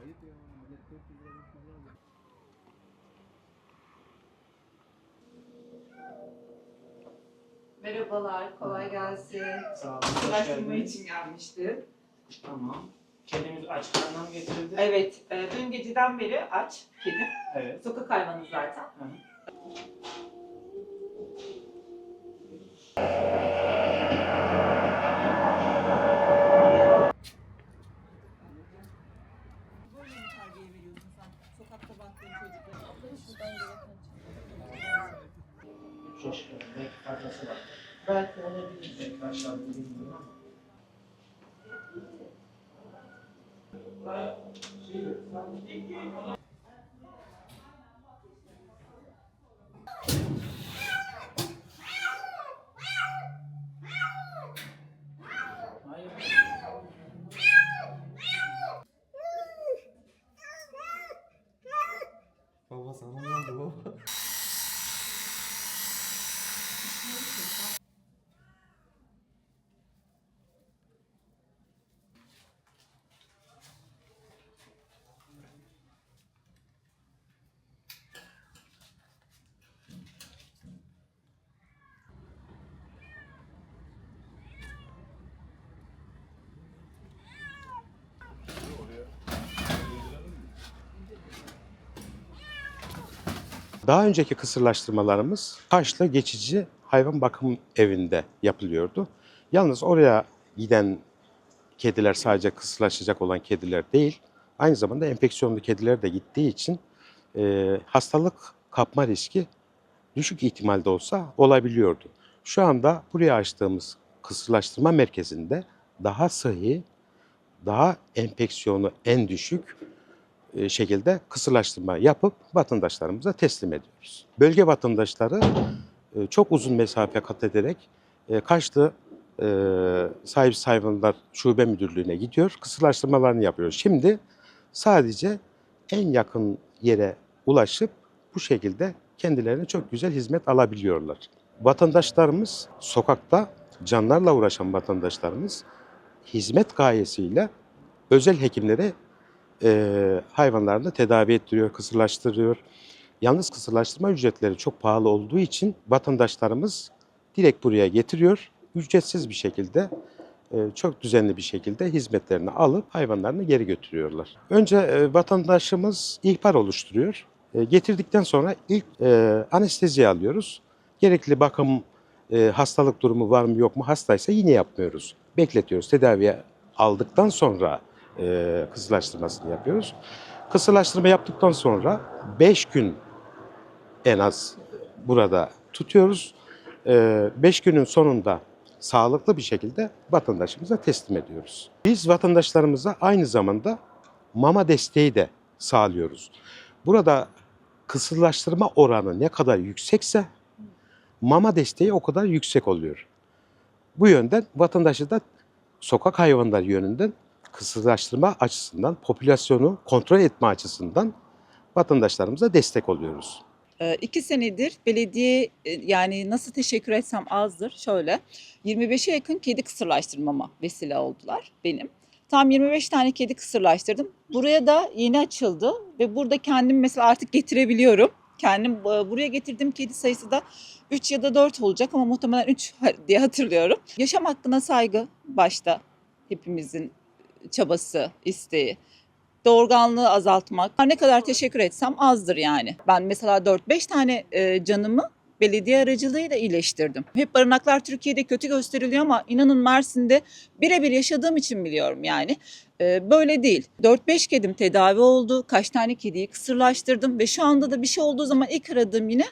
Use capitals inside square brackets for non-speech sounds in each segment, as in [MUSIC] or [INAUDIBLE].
Ayıp ya. Millet 400 lira abi. Merhabalar, kolay gelsin. Sağ olun. Araştırma için gelmiştim. Tamam. Kedimiz aç karnına mı getirildi? Evet, e, dün geceden beri aç kedim. Evet. Sokak hayvanı zaten. Hı hı. Yaşında. Belki fazlası var. Belki olabilir. Aşağıda bilmiyorum ama. Hayır. Baba sana ne oldu baba? Daha önceki kısırlaştırmalarımız Kaşlı Geçici Hayvan Bakım Evi'nde yapılıyordu. Yalnız oraya giden kediler sadece kısırlaşacak olan kediler değil, aynı zamanda enfeksiyonlu kediler de gittiği için e, hastalık kapma riski düşük ihtimalde olsa olabiliyordu. Şu anda buraya açtığımız kısırlaştırma merkezinde daha sıhhi, daha enfeksiyonu en düşük şekilde kısırlaştırma yapıp vatandaşlarımıza teslim ediyoruz. Bölge vatandaşları e, çok uzun mesafe kat ederek e, Kaşlı e, sahipsiz hayvanlar şube müdürlüğüne gidiyor, kısırlaştırmalarını yapıyor. Şimdi sadece en yakın yere ulaşıp bu şekilde kendilerine çok güzel hizmet alabiliyorlar. Vatandaşlarımız sokakta canlarla uğraşan vatandaşlarımız hizmet gayesiyle özel hekimlere e, hayvanlarını tedavi ettiriyor, kısırlaştırıyor. Yalnız kısırlaştırma ücretleri çok pahalı olduğu için vatandaşlarımız direkt buraya getiriyor. Ücretsiz bir şekilde, e, çok düzenli bir şekilde hizmetlerini alıp hayvanlarını geri götürüyorlar. Önce e, vatandaşımız ihbar oluşturuyor. E, getirdikten sonra ilk anesteziye alıyoruz. Gerekli bakım, hastalık durumu var mı yok mu hastaysa yine yapmıyoruz. Bekletiyoruz. Tedaviye aldıktan sonra e, kısırlaştırmasını yapıyoruz. Kısırlaştırma yaptıktan sonra 5 gün en az burada tutuyoruz. 5 günün sonunda sağlıklı bir şekilde vatandaşımıza teslim ediyoruz. Biz vatandaşlarımıza aynı zamanda mama desteği de sağlıyoruz. Burada kısırlaştırma oranı ne kadar yüksekse mama desteği o kadar yüksek oluyor. Bu yönden vatandaşı da sokak hayvanları yönünden kısırlaştırma açısından, popülasyonu kontrol etme açısından vatandaşlarımıza destek oluyoruz. Ee, İki senedir belediye e, yani nasıl teşekkür etsem azdır. Şöyle 25'e yakın kedi kısırlaştırmama vesile oldular benim. Tam 25 tane kedi kısırlaştırdım. Buraya da yeni açıldı ve burada kendim mesela artık getirebiliyorum. Kendim e, buraya getirdiğim kedi sayısı da 3 ya da 4 olacak ama muhtemelen 3 [LAUGHS] diye hatırlıyorum. Yaşam hakkına saygı başta hepimizin çabası, isteği doğurganlığı azaltmak. Ne kadar teşekkür etsem azdır yani. Ben mesela 4-5 tane e, canımı belediye aracılığıyla iyileştirdim. Hep barınaklar Türkiye'de kötü gösteriliyor ama inanın Mersin'de birebir yaşadığım için biliyorum yani. E, böyle değil. 4-5 kedim tedavi oldu. Kaç tane kediyi kısırlaştırdım ve şu anda da bir şey olduğu zaman ilk aradığım yine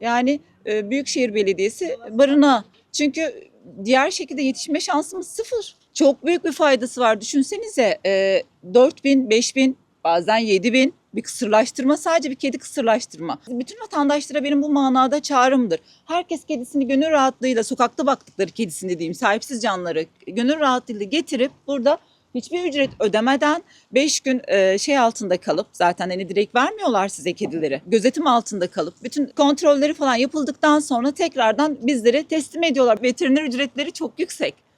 yani e, Büyükşehir Belediyesi barınağı. Çünkü diğer şekilde yetişme şansımız sıfır. Çok büyük bir faydası var. Düşünsenize e, 4 bin, 5 bin, bazen 7 bin bir kısırlaştırma sadece bir kedi kısırlaştırma. Bütün vatandaşlara benim bu manada çağrımdır. Herkes kedisini gönül rahatlığıyla sokakta baktıkları kedisini diyeyim sahipsiz canları gönül rahatlığıyla getirip burada hiçbir ücret ödemeden 5 gün e, şey altında kalıp zaten hani direkt vermiyorlar size kedileri. Gözetim altında kalıp bütün kontrolleri falan yapıldıktan sonra tekrardan bizlere teslim ediyorlar. Veteriner ücretleri çok yüksek.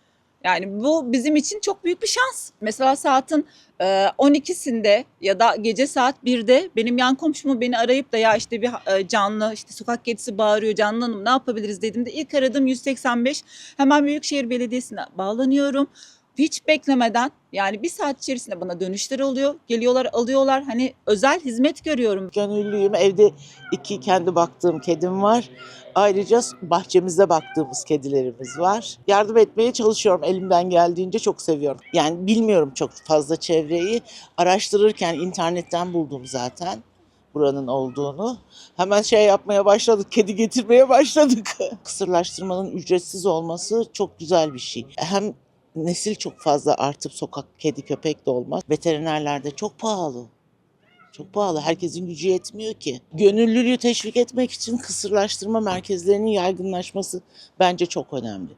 Yani bu bizim için çok büyük bir şans. Mesela saatin e, 12'sinde ya da gece saat 1'de benim yan komşumu beni arayıp da ya işte bir e, canlı işte sokak kedisi bağırıyor canlı hanım ne yapabiliriz dediğimde ilk aradığım 185 hemen Büyükşehir Belediyesi'ne bağlanıyorum. Hiç beklemeden yani bir saat içerisinde bana dönüşler oluyor. Geliyorlar alıyorlar hani özel hizmet görüyorum. Gönüllüyüm. Evde iki kendi baktığım kedim var. Ayrıca bahçemizde baktığımız kedilerimiz var. Yardım etmeye çalışıyorum elimden geldiğince çok seviyorum. Yani bilmiyorum çok fazla çevreyi. Araştırırken internetten buldum zaten buranın olduğunu. Hemen şey yapmaya başladık, kedi getirmeye başladık. [LAUGHS] Kısırlaştırmanın ücretsiz olması çok güzel bir şey. Hem nesil çok fazla artıp sokak kedi köpek de olmaz. Veterinerlerde çok pahalı. Çok pahalı. Herkesin gücü yetmiyor ki. Gönüllülüğü teşvik etmek için kısırlaştırma merkezlerinin yaygınlaşması bence çok önemli.